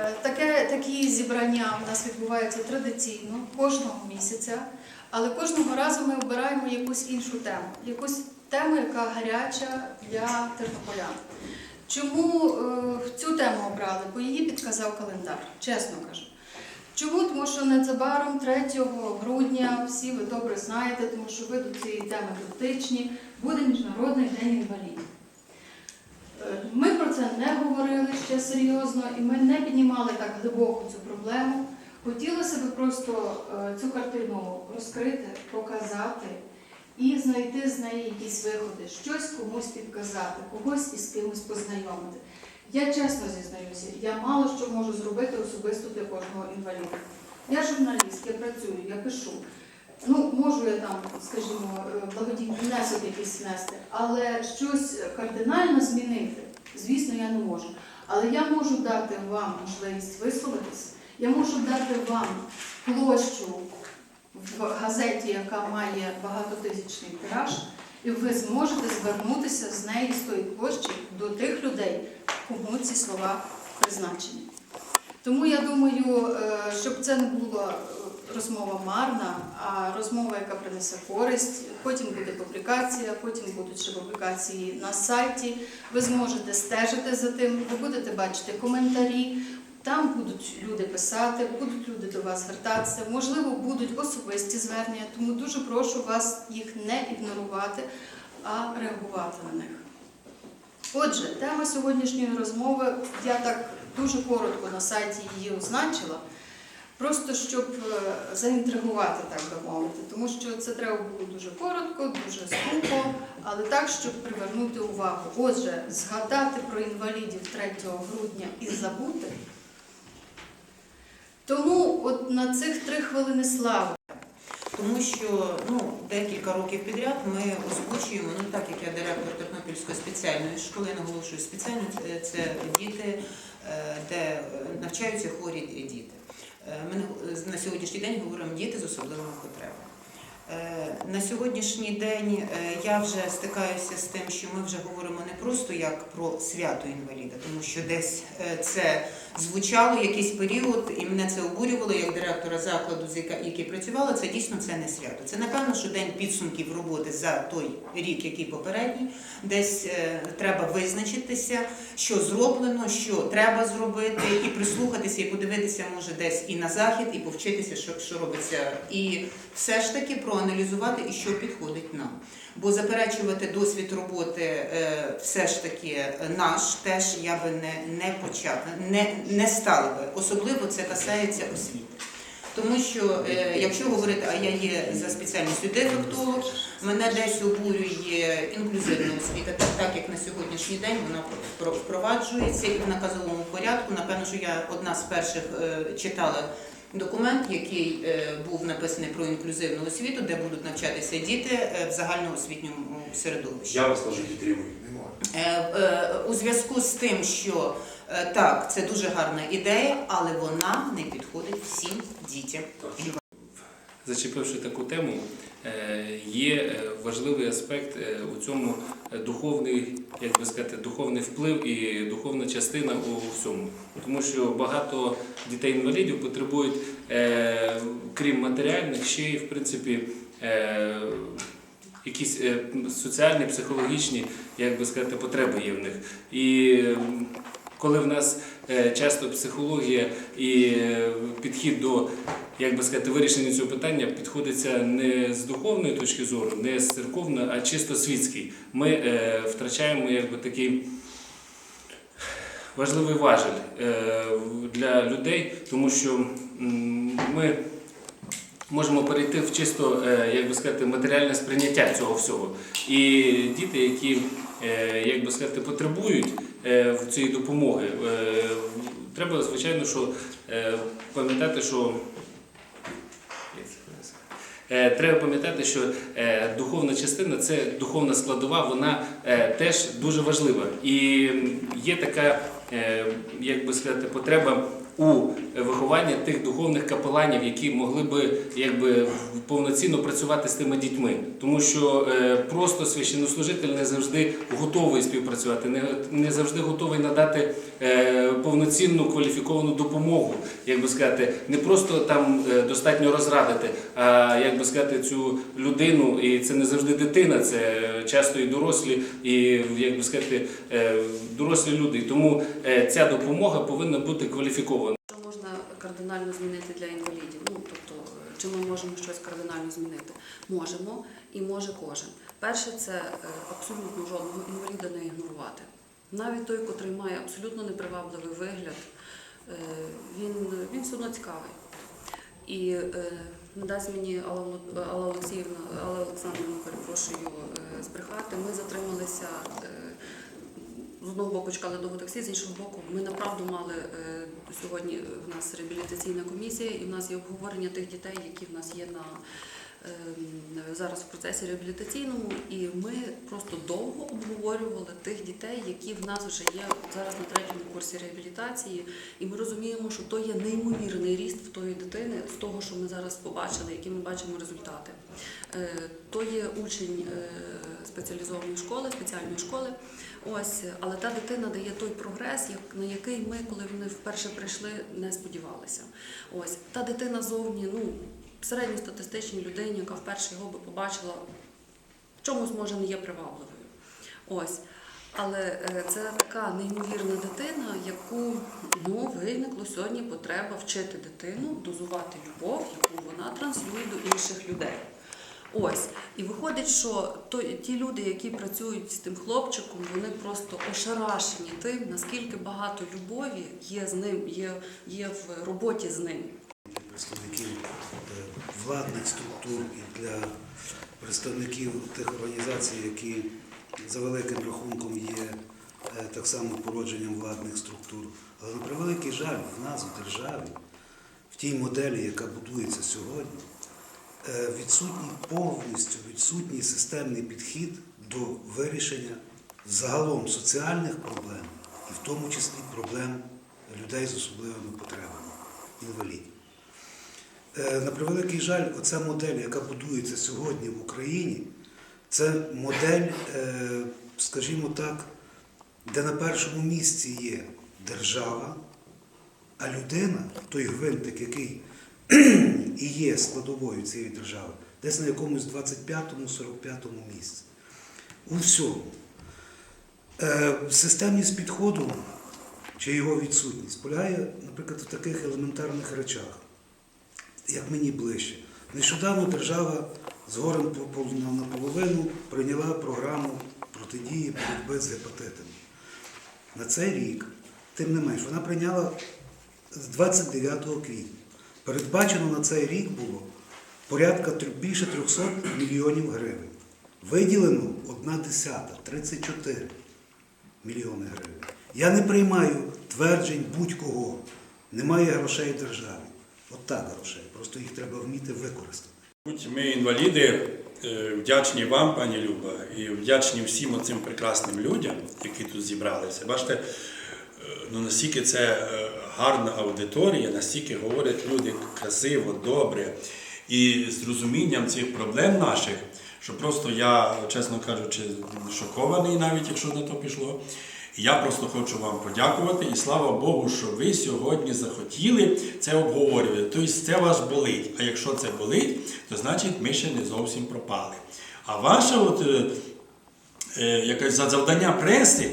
Е, Таке, такі зібрання у нас відбуваються традиційно кожного місяця, але кожного разу ми обираємо якусь іншу тему, якусь тему, яка гаряча для тернополян. Чому е, цю тему обрали? Бо її підказав календар, чесно кажу. Чому? Тому що незабаром 3 грудня, всі ви добре знаєте, тому що ви до цієї теми дотичні, буде Міжнародний день інвалідів. Ми про це не говорили ще серйозно і ми не піднімали так глибоко цю проблему. Хотілося б просто е, цю картину розкрити, показати і знайти з неї якісь виходи, щось комусь підказати, когось із кимось познайомити. Я чесно зізнаюся, я мало що можу зробити особисто для кожного інваліда. Я журналіст, я працюю, я пишу. Ну, можу я там, скажімо, е, благодійний внесок якийсь внести, але щось кардинально змінити, звісно, я не можу. Але я можу дати вам можливість висловитись, я можу дати вам площу в газеті, яка має багатотисячний тираж, і ви зможете звернутися з неї з тої площі до тих людей, кому ці слова призначені. Тому я думаю, е, щоб це не була е, розмова марна, а розмова, яка принесе користь. Потім буде публікація, потім будуть ще публікації на сайті. Ви зможете стежити за тим, ви будете бачити коментарі. Там будуть люди писати, будуть люди до вас звертатися, можливо, будуть особисті звернення, тому дуже прошу вас їх не ігнорувати, а реагувати на них. Отже, тема сьогоднішньої розмови, я так дуже коротко на сайті її означила, просто щоб е, заінтригувати, так би мовити, тому що це треба було дуже коротко, дуже скупо, але так, щоб привернути увагу. Отже, згадати про інвалідів 3 грудня і забути. Тому от на цих три хвилини слави. Тому що ну, декілька років підряд ми озвучуємо, ну так як я директор Тернопільської спеціальної школи, наголошую спеціально, це, це діти, е, де е, навчаються хворі діти. Е, Ми на- сьогоднішній день говоримо діти з особливими потребами. Е, На сьогоднішній день е, я вже стикаюся з тим, що ми вже говоримо не просто як про свято інваліда, тому що десь це звучало якийсь період, і мене це обурювало як директора закладу, з яка- який працювала. Це дійсно це не свято. Це напевно, що день підсумків роботи за той рік, який попередній. Десь е, треба визначитися, що зроблено, що треба зробити, і прислухатися, і подивитися, може, десь і на захід, і повчитися, що, що робиться, і все ж таки проаналізувати, і що підходить нам. Бо заперечувати досвід роботи е, все ж таки е, наш теж я би не, не почала, не, не стала би. Особливо це касається освіти. Тому що е, якщо говорити, а я є за спеціальністю дефектолог, мене десь обурює інклюзивна освіта, так, так як на сьогоднішній день вона про- впроваджується і в наказовому порядку. Напевно, що я одна з перших е, читала документ, який е, був написаний про інклюзивну освіту, де будуть навчатися діти в загальноосвітньому середовищі. Я вас теж підтримую. У зв'язку з тим, що так, це дуже гарна ідея, але вона не підходить всім дітям. Зачепивши таку тему, е, є е, важливий аспект е, у цьому е, духовний, як би сказати, духовний вплив і духовна частина у всьому. Тому що багато дітей-інвалідів потребують, е, крім матеріальних, ще й в принципі. е, Якісь е, соціальні, психологічні, як би сказати, потреби є в них. І коли в нас е, часто психологія і е, підхід до як би сказати, вирішення цього питання підходиться не з духовної точки зору, не з церковної, а чисто світський. Ми е, втрачаємо якби такий важливий важель для людей, тому що ми можемо перейти в чисто, як би сказати, матеріальне сприйняття цього всього. І діти, які, як би сказати, потребують в цієї допомоги, е, треба, звичайно, що е, пам'ятати, що Е, Треба пам'ятати, що е, духовна частина це духовна складова, вона е, теж дуже важлива. І є така, е, як би сказати, потреба у виховання тих духовних капеланів, які могли би якби повноцінно працювати з тими дітьми, тому що е, просто священнослужитель не завжди готовий співпрацювати, не, не завжди готовий надати е, повноцінну кваліфіковану допомогу, як би сказати, не просто там е, достатньо розрадити, а як би сказати, цю людину, і це не завжди дитина, це часто і дорослі, і як би сказати, дорослі люди. Тому ця допомога повинна бути кваліфікована. Кардинально змінити для інвалідів? Ну тобто, чи ми можемо щось кардинально змінити? Можемо і може кожен. Перше, це е, абсолютно жодного інваліда не ігнорувати. Навіть той, котрий має абсолютно непривабливий вигляд, е, він, він все одно цікавий. І не дасть мені Алла Олексіївна, Алла Олександрівна, перепрошую, е, збрехати. Ми затрималися. З одного боку чекали довго таксі, з іншого боку, ми направду мали е, сьогодні в нас реабілітаційна комісія, і в нас є обговорення тих дітей, які в нас є на зараз в процесі реабілітаційному. І ми просто довго обговорювали тих дітей, які в нас вже є зараз на третьому курсі реабілітації. І ми розуміємо, що то є неймовірний ріст в тої дитини з того, що ми зараз побачили, які ми бачимо результати. Е, То є учень е, спеціалізованої школи, спеціальної школи. Ось, але та дитина дає той прогрес, на який ми, коли вони вперше прийшли, не сподівалися. Ось та дитина зовні, ну середньостатистичній людині, яка вперше його би побачила, в чомусь може не є привабливою. Ось. Але е, це така неймовірна дитина, яку ну, виникло сьогодні потреба вчити дитину дозувати любов, яку вона транслює до інших людей. Ось. І виходить, що то, ті люди, які працюють з тим хлопчиком, вони просто ошарашені тим, наскільки багато любові є з ним, є, є в роботі з ним. представників е, владних структур і для представників тих організацій, які за великим рахунком є е, так само породженням владних структур. Але на превеликий жаль, в нас в державі, в тій моделі, яка будується сьогодні, е, відсутній повністю відсутній системний підхід до вирішення загалом соціальних проблем, і в тому числі проблем людей з особливими потребами, інвалідів. Е, На превеликий жаль, оця модель, яка будується сьогодні в Україні, це модель, е, скажімо так, де на першому місці є держава, а людина, той гвинтик, який і є складовою цієї держави, десь на якомусь 25-45 місці. У всьому. Е, Системність підходу чи його відсутність полягає, наприклад, в таких елементарних речах як мені ближче. Нещодавно держава з горем по- по- на- наполовину прийняла програму протидії боротьби з гепатитами. На цей рік, тим не менш, вона прийняла з 29 квітня. Передбачено на цей рік було порядка більше 300 мільйонів гривень. Виділено одна десята 34 мільйони гривень. Я не приймаю тверджень будь-кого. Немає грошей в державі. От грошей. Просто їх треба вміти використати. Ми, інваліди, е, вдячні вам, пані Люба, і вдячні всім оцим прекрасним людям, які тут зібралися. Бачите, е, ну настільки це е, гарна аудиторія, настільки говорять люди красиво, добре і з розумінням цих проблем наших, що просто я, чесно кажучи, шокований, навіть якщо на то пішло. Я просто хочу вам подякувати і слава Богу, що ви сьогодні захотіли це обговорювати. Тобто це вас болить. А якщо це болить, то значить ми ще не зовсім пропали. А ваше от, е, е, якесь за- завдання преси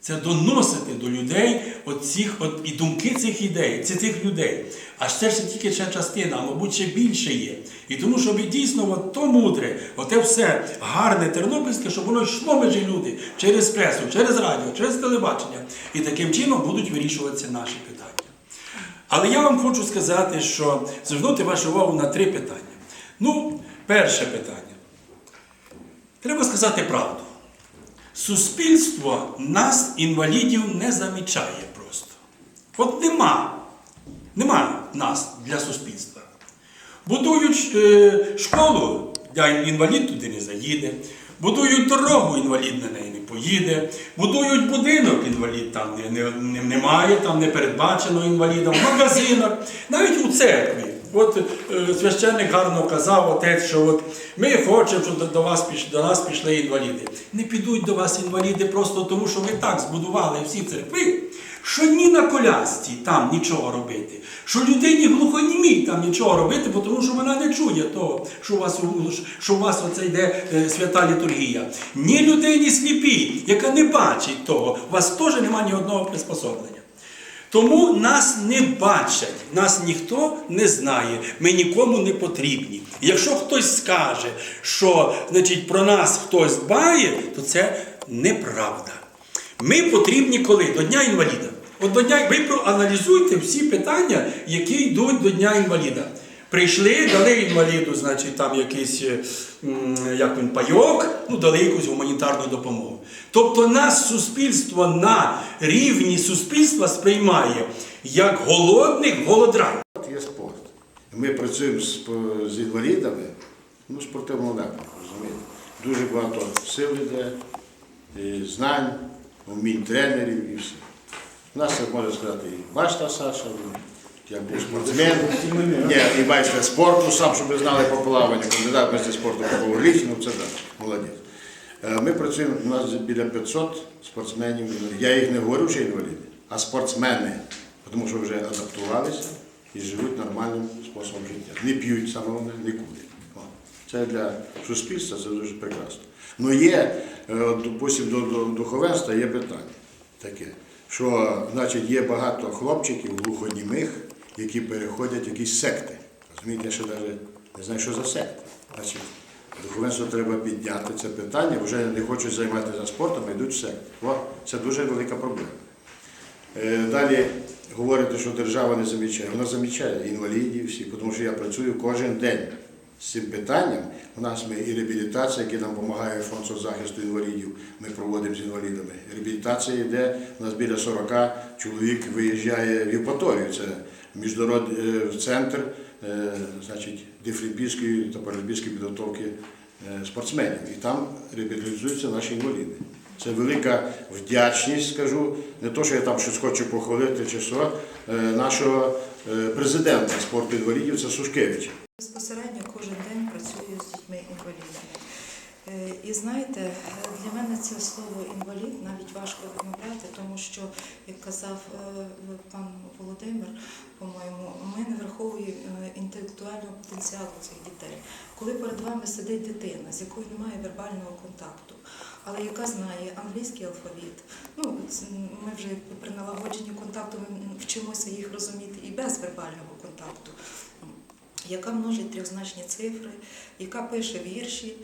це доносити до людей от от, і думки цих ідей, цих людей. А це ще тільки ще частина, а мабуть, ще більше є. І тому, щоб дійсно от то мудре, оте все гарне тернопільське, щоб воно йшло між люди через пресу, через радіо, через телебачення. І таким чином будуть вирішуватися наші питання. Але я вам хочу сказати, що звернути вашу увагу на три питання. Ну, перше питання. Треба сказати правду. Суспільство нас, інвалідів, не замічає просто. От нема. Нема нас для суспільства. Будують е, школу, інвалід туди не заїде. Будують дорогу, інвалід на неї не поїде. Будують будинок, інвалід там не, не, не- немає, там не передбачено інваліда, в магазинах, навіть у церкві. От е, священник гарно казав, отець, що от ми хочемо, щоб до, вас до нас пішли інваліди. Не підуть до вас інваліди просто тому, що ви так збудували всі церкви, що ні на колясці там нічого робити, що людині глухонімій там нічого робити, тому що вона не чує того, що у вас, що у вас оце йде е, свята літургія. Ні людині сліпій, яка не бачить того, у вас теж немає ні одного приспособлення. Тому нас не бачать, нас ніхто не знає, ми нікому не потрібні. Якщо хтось скаже, що значить, про нас хтось дбає, то це неправда. Ми потрібні коли? До Дня інваліда. От до Дня ви проаналізуйте всі питання, які йдуть до Дня інваліда. Прийшли, дали інваліду, значить, там якийсь е, як він, пайок, ну, дали якусь гуманітарну допомогу. Тобто нас суспільство на рівні суспільства сприймає як голодних голодран. От є спорт. Ми працюємо з, з інвалідами, ну, в спортивному напрямку, розумієте. Дуже багато сил йде, знань, вмінь тренерів і все. У нас, як можна сказати, і башта Саша, і я був спортсмен, Ні, і майстер спорту, сам, щоб ви знали по плаванню, кандидат майстер спорту по пауерліфтингу, це так, молодець. Е, Ми працюємо, у нас біля 500 спортсменів. Я їх не говорю, що інваліди, а спортсмени, тому що вже адаптувалися і живуть нормальним способом життя. Не п'ють, саме не курять. Це для суспільства це дуже прекрасно. Ну є, е, допустим, до, до духовенства є питання таке, що значить, є багато хлопчиків глухонімих, які переходять в якісь секти. Розумієте, я ще навіть не знаю, що за секти. Значить, духовенство треба підняти це питання, вже не хочуть займатися спортом, йдуть в секти. О, це дуже велика проблема. Е, Далі говорите, що держава не замічає. Вона замічає інвалідів всі, тому що я працюю кожен день з цим питанням. У нас ми і реабілітація, яка нам допомагає фонд соцзахисту інвалідів, ми проводимо з інвалідами. Реабілітація йде, у нас біля 40 чоловік виїжджає в Євпаторію. Це міжнародний е, центр е, значить, дефлімпійської та паралімпійської підготовки е, спортсменів. І там реабілітуються наші інваліди. Це велика вдячність, скажу, не то, що я там щось хочу похвалити чи що, е, нашого е, президента спорту інвалідів, це Сушкевича. Безпосередньо кожен день працюю з дітьми-інвалідами. Е, І знаєте, для мене це слово інвалід навіть важко вимовляти, тому що, як казав пан Володимир, по-моєму, ми не враховуємо інтелектуального потенціалу цих дітей. Коли перед вами сидить дитина, з якою немає вербального контакту, але яка знає англійський алфавіт, ну ми вже при налагодженні контакту ми вчимося їх розуміти і без вербального контакту яка множить трьохзначні цифри, яка пише вірші,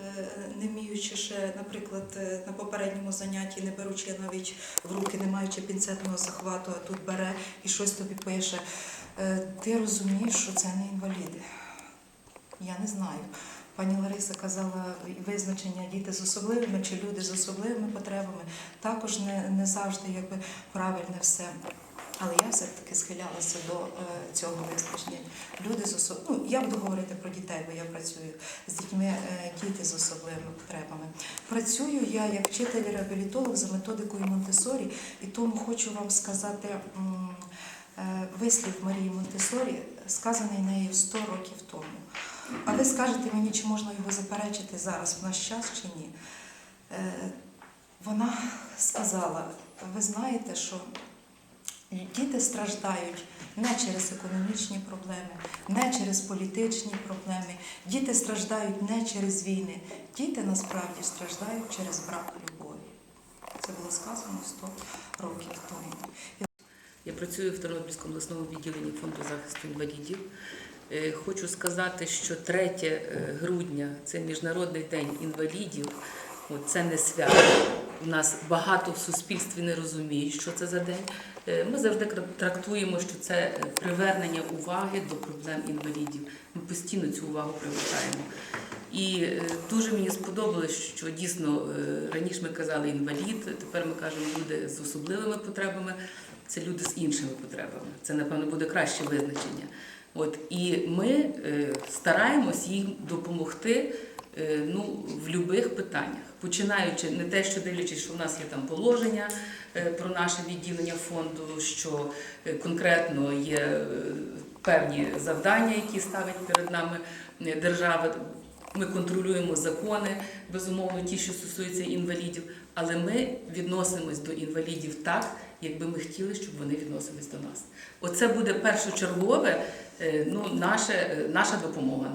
е, не вміючи ще, наприклад, е, на попередньому занятті, не беручи навіть в руки, не маючи пінцетного захвату, а тут бере і щось тобі пише. Е, Ти розумієш, що це не інваліди. Я не знаю. Пані Лариса казала визначення діти з особливими чи люди з особливими потребами. Також не, не завжди якби правильне все. Але я все-таки схилялася до е, цього визначення. Люди з особ... ну, я буду говорити про дітей, бо я працюю з дітьми, е, діти з особливими потребами. Працюю я як вчитель-реабілітолог за методикою Монтесорі, і тому хочу вам сказати е, вислів Марії Монтесорі, сказаний нею 100 років тому. А ви скажете мені, чи можна його заперечити зараз в наш час чи ні? Е, Вона сказала: ви знаєте, що діти страждають не через економічні проблеми, не через політичні проблеми. Діти страждають не через війни. Діти насправді страждають через брак любові. Це було сказано 100 років тому. Я працюю в Тернопільському обласному відділенні фонду захисту інвалідів. Е, Хочу сказати, що 3 е, грудня це Міжнародний день інвалідів. Це не свято. У нас багато в суспільстві не розуміють, що це за день. Е, Ми завжди трактуємо, що це привернення уваги до проблем інвалідів. Ми постійно цю увагу привертаємо. І дуже мені сподобалось, що дійсно раніше ми казали інвалід, тепер ми кажемо люди з особливими потребами. Це люди з іншими потребами. Це, напевно, буде краще визначення. От і ми е, стараємось їм допомогти е, ну, в будь-яких питаннях, починаючи не те, що дивлячись, що в нас є там положення е, про наше відділення фонду, що е, конкретно є е, певні завдання, які ставить перед нами е, держава. Ми контролюємо закони, безумовно, ті, що стосуються інвалідів, але ми відносимось до інвалідів так, якби ми хотіли, щоб вони відносились до нас. Оце буде першочергове, е, ну, наше, е, наша допомога.